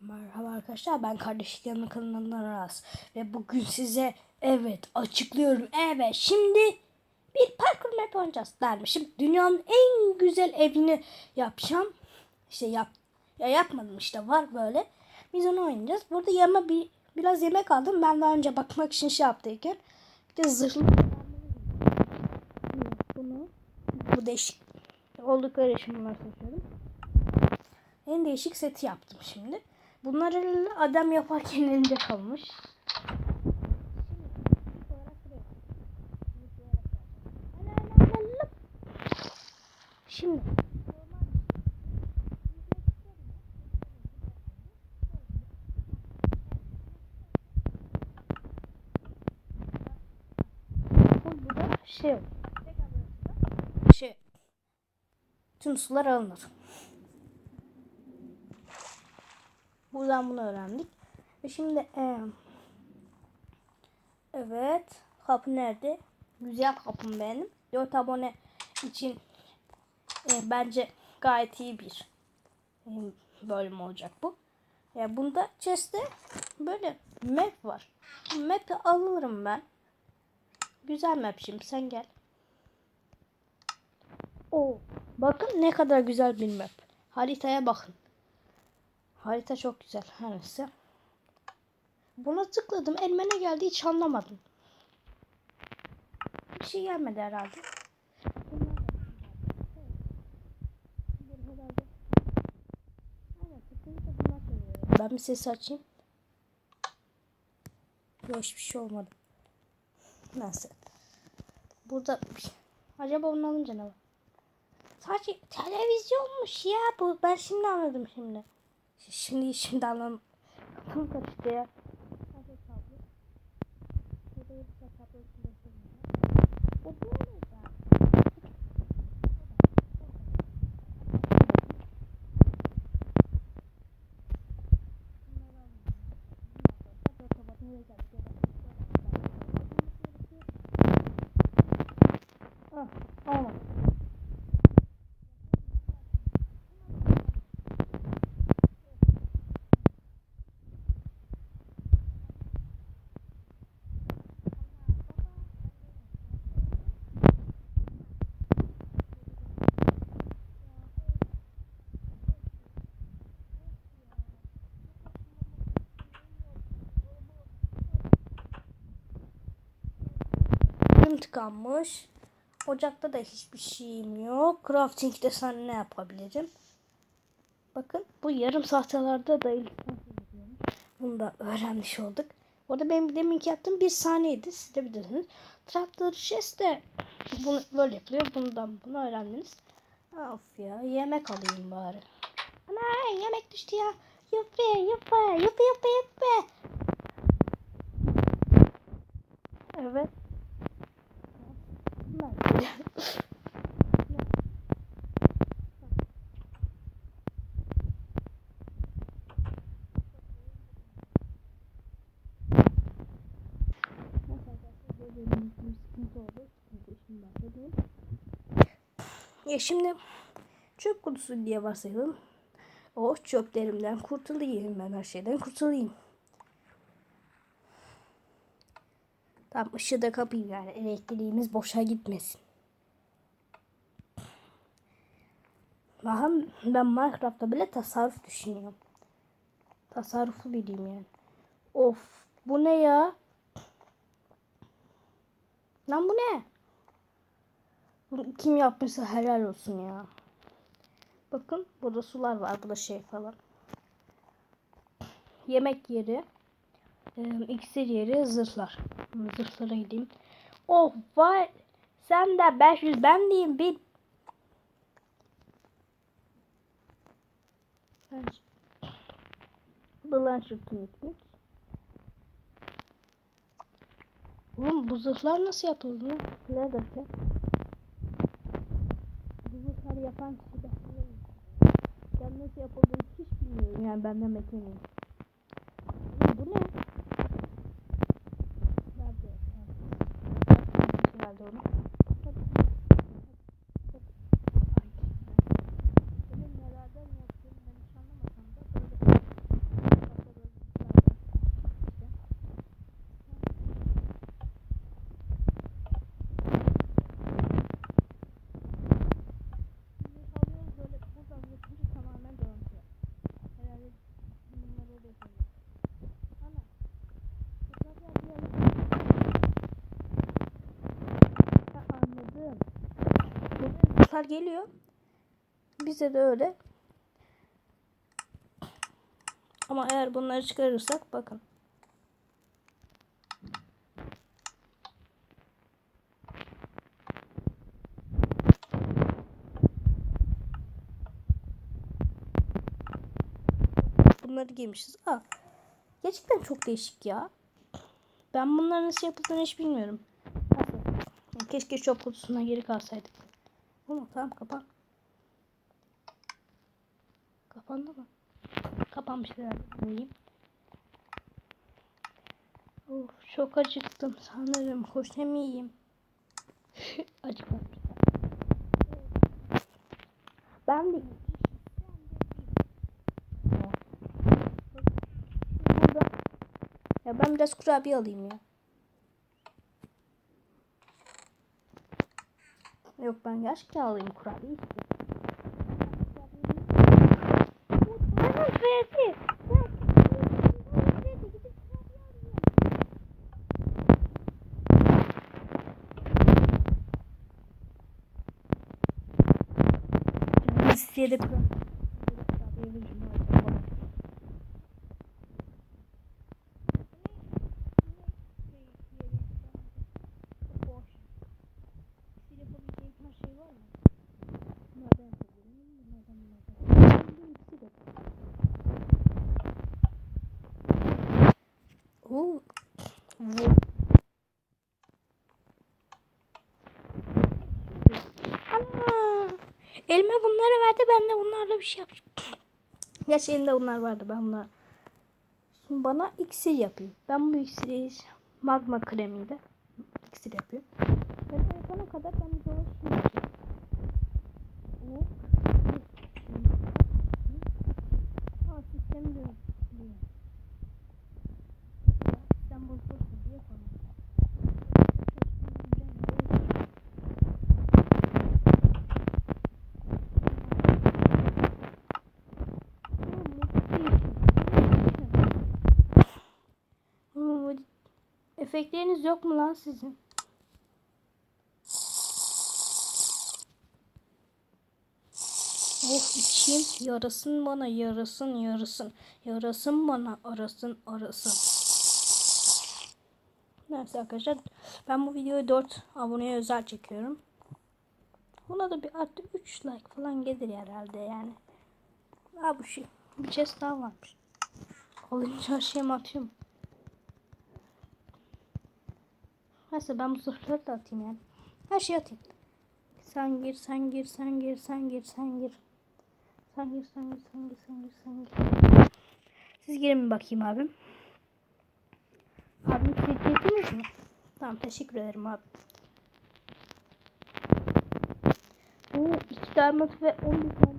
Merhaba arkadaşlar ben kardeşliğimin kanalından Aras. Ve bugün size evet açıklıyorum. Evet şimdi bir parkur map oynayacağız dermişim dünyanın en güzel evini yapacağım. İşte yap ya yapmadım işte var böyle. Biz onu oynayacağız. Burada yeme bir biraz yemek aldım. Ben daha önce bakmak için şey yaptıyken. Bir de zırhlı bunu bu değişik oldukları için bunları seçiyorum. En değişik seti yaptım şimdi. Bunlar adam yaparken elinde kalmış. Şimdi şey şey tüm sular alınır. Buradan bunu öğrendik. Ve şimdi e, evet kapı nerede? Güzel kapım benim. 4 abone için e, bence gayet iyi bir e, bölüm olacak bu. Ya bunda chest'te böyle map var. Map'i alırım ben. Güzel map şimdi sen gel. O bakın ne kadar güzel bir map. Haritaya bakın. Harita çok güzel. Her neyse. Buna tıkladım. Elime ne geldi hiç anlamadım. Bir şey gelmedi herhalde. Ben bir ses açayım. Yok hiçbir şey olmadı. Neyse. Burada acaba onu alınca ne var? Sadece televizyonmuş ya bu. Ben şimdi anladım şimdi. Şimdi şimdi anladım. Kafam karıştı ya. O böyle ya. Ah, olmadı. Gün tıkanmış. Ocakta da hiçbir şeyim yok. Crafting'de sana ne yapabilirim? Bakın bu yarım sahtalarda da Bunu da öğrenmiş olduk. Orada benim deminki yaptığım bir saniyeydi. Siz de bilirsiniz. Traptor chest de bunu böyle yapılıyor. Bundan bunu öğrendiniz. Of ya yemek alayım bari. Ana yemek düştü ya. Yuppi yuppi yuppi yuppi yuppi. Evet. Ya şimdi çöp kutusu diye varsayalım. O çöplerimden kurtulayım ben her şeyden kurtulayım. Tam ışığı da kapayım yani elektriğimiz boşa gitmesin. Bakın ben Minecraft'ta bile tasarruf düşünüyorum. Tasarruflu biriyim yani. Of bu ne ya? Lan bu ne? Kim yapmışsa helal olsun ya. Bakın burada sular var. Burada şey falan. Yemek yeri. E, iksir yeri zırhlar. Zırhlara gideyim. Oh vay. Sen de 500 ben diyeyim bir. Bulan şu kimlik. Oğlum bu zırhlar nasıl yapıldı? Nerede? Yapan kişi de ben nasıl yapıldığını hiç bilmiyorum. Yani benden beklemiyorum. Bu ne? Nerede? Herhalde onu. Benim nelerden yaptığımı ben hiç anlamasam da böyle mantar geliyor. Bize de öyle. Ama eğer bunları çıkarırsak bakın. Bunları giymişiz. Aa, gerçekten çok değişik ya. Ben bunların nasıl yapıldığını hiç bilmiyorum. Keşke çöp kutusuna geri kalsaydık. Ama tamam kapan. Kapandı mı? Kapanmış herhalde. Koyayım. Of çok acıktım sanırım. Hoş yemeyeyim. Acıktım. Ben de. Ya ben biraz kurabiye alayım ya. Yok ben gerçekten alayım kurabiye istiyorum. Bana verdi. İsteyerek kurabiye Oo. Ana. Elime bunları verdi ben de bunlarla bir şey yapacağım. Gerçi elimde bunlar vardı ben bunlar. Şimdi bana iksir yapayım. Ben bu iksiri magma kremiyle iksir yapıyorum. Ben yapana kadar ben bir dolaşayım. Hop. Aa sistemi de Sistem bozulursa diye falan. Hmm, Efektleriniz yok mu lan sizin? Of içeyim yarasın bana yarasın yarasın yarasın bana arasın arasın. Neyse arkadaşlar ben bu videoyu 4 aboneye özel çekiyorum. Buna da bir artı 3 like falan gelir herhalde yani. Aa bu şey bir chest daha varmış. Alınca her şeyimi atıyorum. Neyse ben bu zırhları da atayım yani. Her şeyi atayım. Sen gir, sen gir, sen gir, sen gir, sen gir. Sen gir, sen gir, sen gir, sen gir, sen gir. Siz girin mi bakayım? Abim kilit yapıyorsunuz mu? Tamam teşekkür ederim abi. Bu iki diamond ve on bir tane.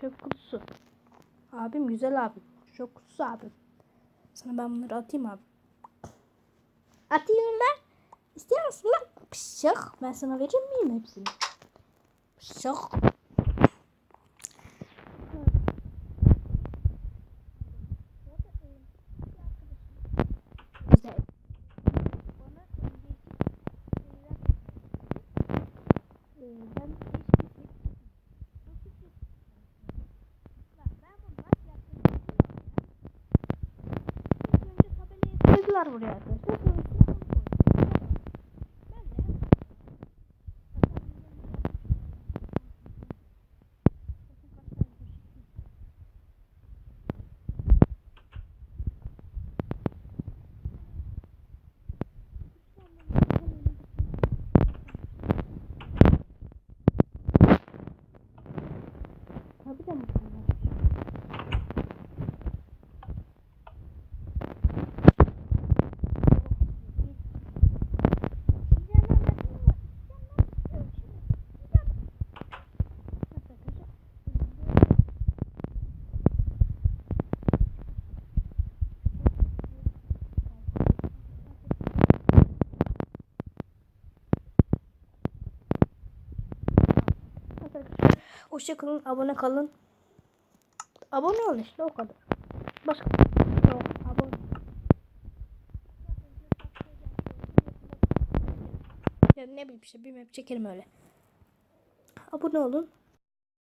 Çöp kutusu. Abim güzel abim. Çöp kutusu abim. Sana ben bunları atayım abi. Atayım ben. İstiyor musun lan? Pışık. Ben sana verir miyim hepsini? Pışık. Buraya Hoşçakalın, abone kalın. abone olun işte o kadar. Başka yok abone. Ya ne bileyim işte bir map çekelim öyle. Abone olun.